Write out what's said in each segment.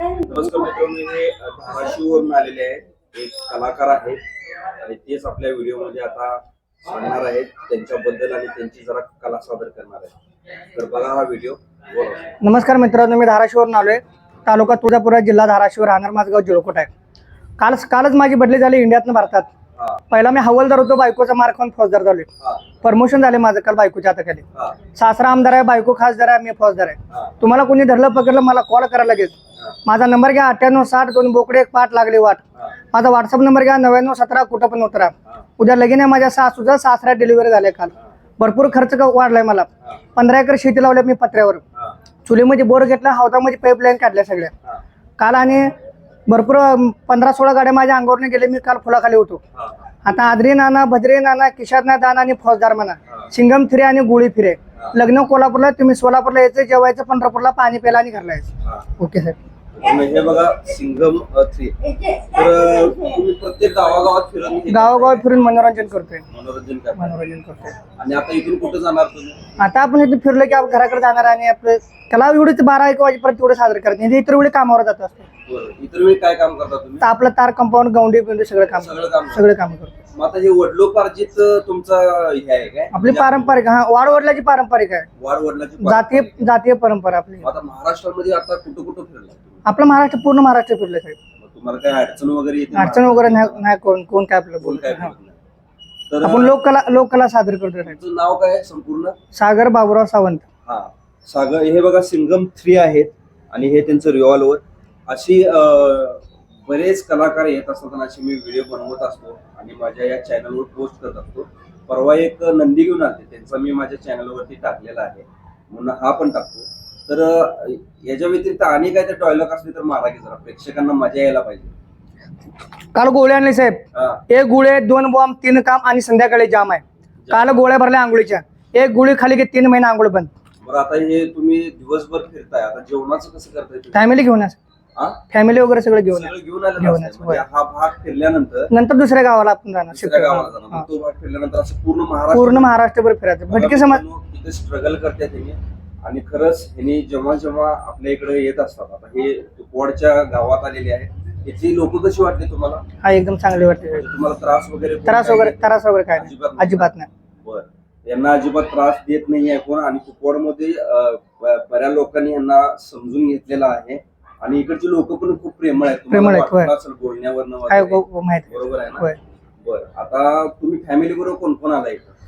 नमस्कार मित्रांनो हे धाराशिववरून आलेले आहेत एक कलाकार आहेत आणि तेच आपल्या व्हिडिओमध्ये आता सांगणार आहेत त्यांच्याबद्दल आणि त्यांची जरा कला सादर करणार आहेत तर बघा हा व्हिडिओ. बोला नमस्कार मित्रांनो मी धाराशिवरून आलोय. तालुका तुळजापुरा जिल्हा धाराशिव राहणार माझगाव जिळकोट आहे. काल कालच माझी बदली झाली इंडियातनं भारतात. हा. पहिला मी हवालदार होतो बायकोचा मार खाऊन फौजदार झालोय. हा. प्रमोशन झाले माझं काल बायकोच्या हाताखाली हा. सासरा आमदार आहे बायको खासदार आहे मी फौजदार आहे. हा. तुम्हाला कोणी धरलं पकडलं मला कॉल करायला लागेल. हा. माझा नंबर घ्या अठ्ठ्याण्णव साठ दोन बोकडे एक पाठ लागले वाट. माझा व्हॉट्सअप नंबर घ्या नव्याण्णव सतरा कुठं पण उतरा. उद्या लगीन आहे माझ्या सासूचा सासरा डिलिव्हरी झाले काल. भरपूर खर्च क- वाढलाय मला. पंधरा एकर शेती लावल्या मी पत्र्यावर. चुलीमध्ये बोर घेतला हौदामध्ये पाईपलाईन काढल्या सगळ्या. काल आणि भरपूर पंधरा सोळा गाड्या माझ्या अंगावरने गेले मी काल फुलाखाली होतो. आता आदरी नाना भद्री नाना किशारनाथ दाना आणि फौजदार म्हणा. सिंगम फिरे आणि गोळी फिरे. लग्न कोल्हापूरला तुम्ही सोलापूरला यायचं जेवायचं पंढरपूरला पाणी प्यायला आणि घरला यायचं. ओके सर आणि हे बघा सिंगम थ्री तर तुम्ही प्रत्येक गावागावात फिरून हे गावोगाव फिरून मनोरंजन करतोय. मनोरंजन करता मनोरंजन करतोय. आणि आता इथून कुठं जाणार तुम्ही? आता आपण इथे फिरलो की आपण घराकडे जाणार आणि आपलं कला एवढीच बारा एक वाजेपर्यंत तेवढं साजरं करत नाही. इतर वेळी कामावर जात असतो. बरं. इतर वेळी काय काम करता तुम्ही? तर आपलं तार कंपाऊंड गौंडी बिंडी सगळं काम सगळं काम सगळं काम करतो. मग आता हे वडलोपार्जित तुमचा हे आहे काय? आपली पारंपरिक हा वाड वडिलाची पारंपरिक आहे. जातीय जातीय परंपरा आपली. आता महाराष्ट्रामध्ये आता कुठं कुठं फिरला? आपलं महाराष्ट्र पूर्ण महाराष्ट्र फिरलं साहेब. मग तुम्हाला काय अडचण वगैरे येते अडचण वगैरे नाही नाही कोण कोण काय आपलं कोण बोलत काय हा. बोलत नाही. तर आपण लोककला लोककला सादर करतो साहेब. तुमचं नाव काय आहे संपूर्ण? सागर बाबुराव सावंत. हा. सागर हे बघा सिंगम थ्री आहेत आणि हे त्यांचं रिव्हॉल्वर अशी अं, बरेच कलाकार येत असतात आणि असे मी व्हिडिओ बनवत असतो आणि माझ्या या चॅनलवर पोस्ट करत असतो. परवा एक नंदी घेऊन आले त्यांचा मी माझ्या चॅनलवरती टाकलेला आहे. म्हणून हा पण टाकतो. तर याच्या व्यतिरिक्त आणि काय तर टॉयलॉग असले तर मारा की जरा. प्रेक्षकांना मजा यायला पाहिजे. काल गोळ्या आणले साहेब. हा. एक गोळे दोन बॉम्ब तीन काम आणि संध्याकाळी जाम आहे. काल गोळ्या भरल्या आंघोळीच्या. एक गोळी खाली की तीन महिने आंघोळ बंद. बरं आता हे तुम्ही दिवसभर फिरताय. आता जेवणाचं कसं करताय तुम्ही? फॅमिली घेऊन आज. हा? फॅमिली वगैरे सगळं घेऊन सगळं घेऊन घेऊन म्हणजे हा भाग फिरल्यानंतर नंतर दुसऱ्या गावाला आपण जाणार दुसऱ्या गावाला जाणार. मग तो भाग फिरल्यानंतर असं पूर्ण महाराष्ट्र पूर्ण महाराष्ट्रभर फिरायचं. भटके समाज स्ट्रगल त्यांनी आणि खरंच ह्यांनी जेव्हा जेव्हा आपल्या इकडे येत असतात आता हे कोडच्या गावात आलेले आहेत इथली लोक कशी वाटते तुम्हाला? हा एकदम चांगले वाटते म्हणजे तुम्हाला त्रास वगैरे त्रास वगैरे त्रास वगैरे काय अजिबात नाही. अजिबात नाही. बर. यांना अजिबात त्रास देत नाही आहे कोण आणि कुपवाडमध्ये अं, ब- बऱ्याच लोकांनी यांना समजून घेतलेला आहे. आणि इकडची लोक पण खूप प्रेमळ आहेत. तुम्हाला प्रेमळ आहेत, होय. वाटलं असेल बोलण्यावरनं काय वगैरे. गो- गो- माहिती बरोबर आहे ना? होय. बर. आता तुम्ही फॅमिली बरोबर कोण कोण आला इथं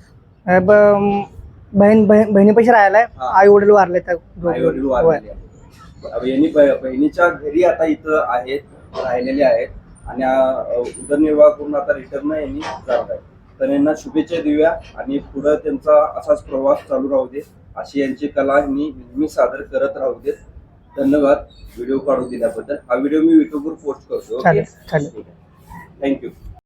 अ, ब- बहीण बहीण बहिणीपाशी राहिलाय हा. आई वडील वारले त्या आई वडील. वारलेले आहेत. बहिणीच्या घरी आता इथं आहेत राहिलेले आहेत. आणि अं, उदरनिर्वाह करून आता रिटर्न यांनी जात आहे तर यांना शुभेच्छा देऊया आणि पुढं त्यांचा असाच प्रवास चालू राहू दे. अशी यांची कला यांनी नेहमी सादर करत राहू देत. धन्यवाद. व्हिडिओ काढून दिल्याबद्दल. हा व्हिडिओ मी युट्यूबवर पोस्ट करतो. चालेल चालेल. थँक्यू